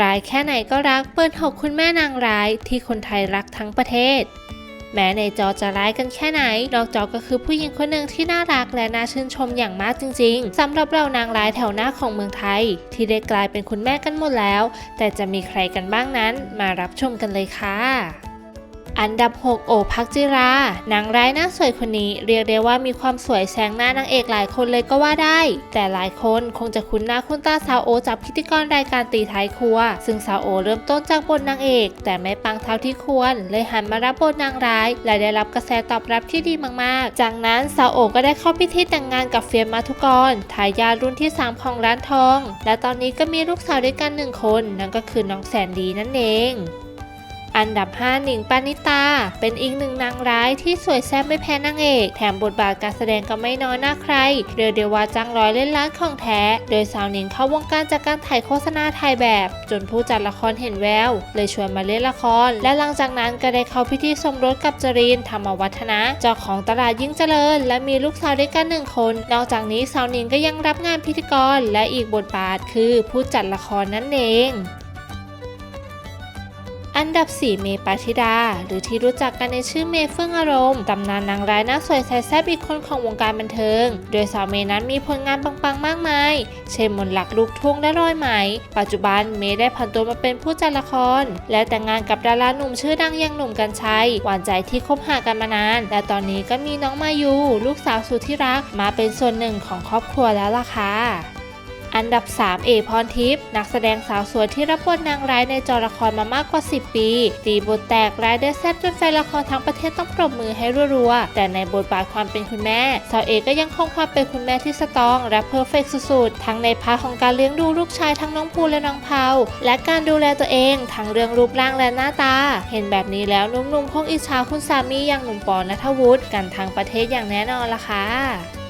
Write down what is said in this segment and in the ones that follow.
ร้ายแค่ไหนก็รักเปิดหกคุณแม่นางร้ายที่คนไทยรักทั้งประเทศ แม้ในจอจะร้ายกันแค่ไหน นอกจอก็คือผู้หญิงคนหนึ่งที่น่ารักและน่าชื่นชมอย่างมากจริงๆสำหรับเรานางร้ายแถวหน้าของเมืองไทย ที่ได้กลายเป็นคุณแม่กันหมดแล้ว แต่จะมีใครกันบ้างนั้น มารับชมกันเลยค่ะ อันดับ 6 โอพักจิรา นางร้ายหน้าสวยคนนี้เรียกได้ว่ามีความสวยแซงหน้านางเอกหลายคนเลยก็ว่าได้ แต่หลายคนคงจะคุ้นหน้าคุ้นตาสาวโอจากพิธีกรรายการตีท้ายครัว ซึ่งสาวโอเริ่มต้นจากบทนางเอก แต่ไม่ปังเท่าที่ควร เลยหันมารับบทนางร้าย และได้รับกระแสตอบรับที่ดีมากๆ จากนั้นสาวโอก็ได้เข้าพิธีแต่งงานกับเฟียมมาทุกรทายาทรุ่นที่ 3 ของร้านทอง และตอนนี้ก็มีลูกสาวด้วยกันหนึ่งคนนั่นก็คือน้องแสนดีนั่นเอง อันดับ 5 หนิงปานิตา เป็นอีกหนึ่งนางร้ายที่สวยแซ่บไม่แพ้นางเอก แถมบทบาทการแสดงก็ไม่น้อยหน้าใคร เรียกได้ว่าจังร้อยเล่นล้านของแท้ โดยสาวหนิงเข้าวงการจากการถ่ายโฆษณาถ่ายแบบ จนผู้จัดละครเห็นแวว เลยชวนมาเล่นละคร และหลังจากนั้นก็ได้เข้าพิธีสมรสกับจรินธรรมวัฒนะเจ้าของตลาดยิ่งเจริญ และมีลูกสาวด้วยกันหนึ่งคน นอกจากนี้สาวหนิงก็ยังรับงานพิธีกรและอีกบทบาทคือผู้จัดละครนั่นเอง อันดับ 4 เมย์ปาธิดา หรือที่รู้จักกันในชื่อเมย์เฟื่องอารมณ์ ตำนานนางร้ายหน้าสวยแซ่บแซ่บอีกคนของวงการบันเทิง โดยสาวเมย์นั้นมีผลงานปังๆ มากมาย เช่นมนหลักลูกทุ่งและรอยไหม ปัจจุบันเมย์ได้ผันตัวมาเป็นผู้จัดละคร และแต่งงานกับดาราหนุ่มชื่อดังอย่างหนุ่มกัญชัย หวานใจที่คบหากันมานาน และตอนนี้ก็มีน้องมายูลูกสาวสุดที่รัก มาเป็นส่วนหนึ่งของครอบครัวแล้วล่ะค่ะ อันดับ 3 เอพรทิพย์นักแสดงสาวสวยที่รับบทนางร้ายในจอละครมามากกว่า 10 ปี ตีบทแตกรายได้แซ่บจนแฟนละครทั้งประเทศต้องปรบมือให้รัวๆ แต่ในบทบาทความเป็นคุณแม่สาวเอก็ยังคงความเป็นคุณแม่ที่สตรอง และเพอร์เฟกสุดๆ ทั้งในพาร์ทของการเลี้ยงดูลูกชายทั้งน้องภูและน้องเผาและการดูแลตัวเอง ทั้งเรื่องรูปร่างและหน้าตา เห็นแบบนี้แล้วนุ่มๆคงอิจฉาคุณสามีอย่างหนุ่มปอนัทวุฒิกันทั้งประเทศอย่างแน่นอนละค่ะ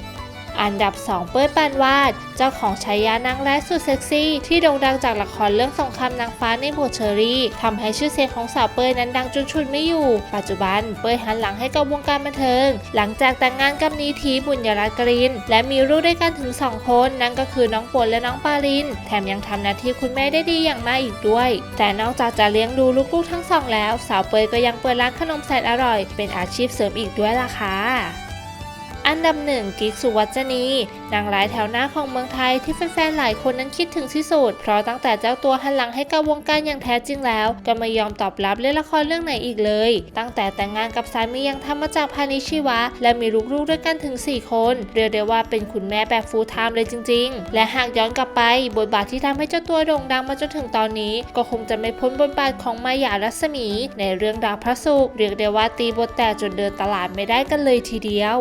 อันดับ 2 เป้ยปานวาด เจ้าของฉายานางร้ายสุดเซ็กซี่ ที่โด่งดังจากละครเรื่องสงครามนางฟ้าในบทเชอรี่ทำให้ชื่อเสียงของสาวเป้ยนั้นดังจนชุดไม่อยู่ ปัจจุบันเป้ยหันหลังให้กับวงการบันเทิง หลังจากแต่งงานกับนีทีบุญยรัตน์กริน และมีลูกด้วยกันถึง 2 คน นั่นก็คือน้องปวนและน้องปาลิน แถมยังทำหน้าที่คุณแม่ได้ดีอย่างมากอีกด้วย แต่นอกจากจะเลี้ยงดูลูกๆทั้งสองแล้ว สาวเป้ยก็ยังเปิดร้านขนมแสนอร่อย เป็นอาชีพเสริมอีกด้วยล่ะค่ะ อันดับหนึ่งกิ๊กสุวัจนีนางร้ายแถวหน้าของเมืองไทยที่แฟนๆหลายคนนั้นคิดถึงที่สุด เพราะตั้งแต่เจ้าตัวหันหลังให้กับวงการอย่างแท้จริงแล้ว ก็ไม่ยอมตอบรับเล่นละครเรื่องไหนอีกเลย ตั้งแต่แต่งงานกับสามียังทำมาจากพานิชชีวะ และมีลูกๆด้วยกันถึง 4 คน เรียกได้ว่าเป็นคุณแม่แบบฟูลไทม์เลยจริง ๆ และหากย้อนกลับไป บทบาทที่ทำให้เจ้าตัวโด่งดังมาจนถึงตอนนี้ ก็คงจะไม่พ้นบทบาทของมายารัศมี ในเรื่องดาวพระศุกร์เรียกได้ว่าตีบทแตกจนเดินตลาดไม่ได้กันเลยทีเดียว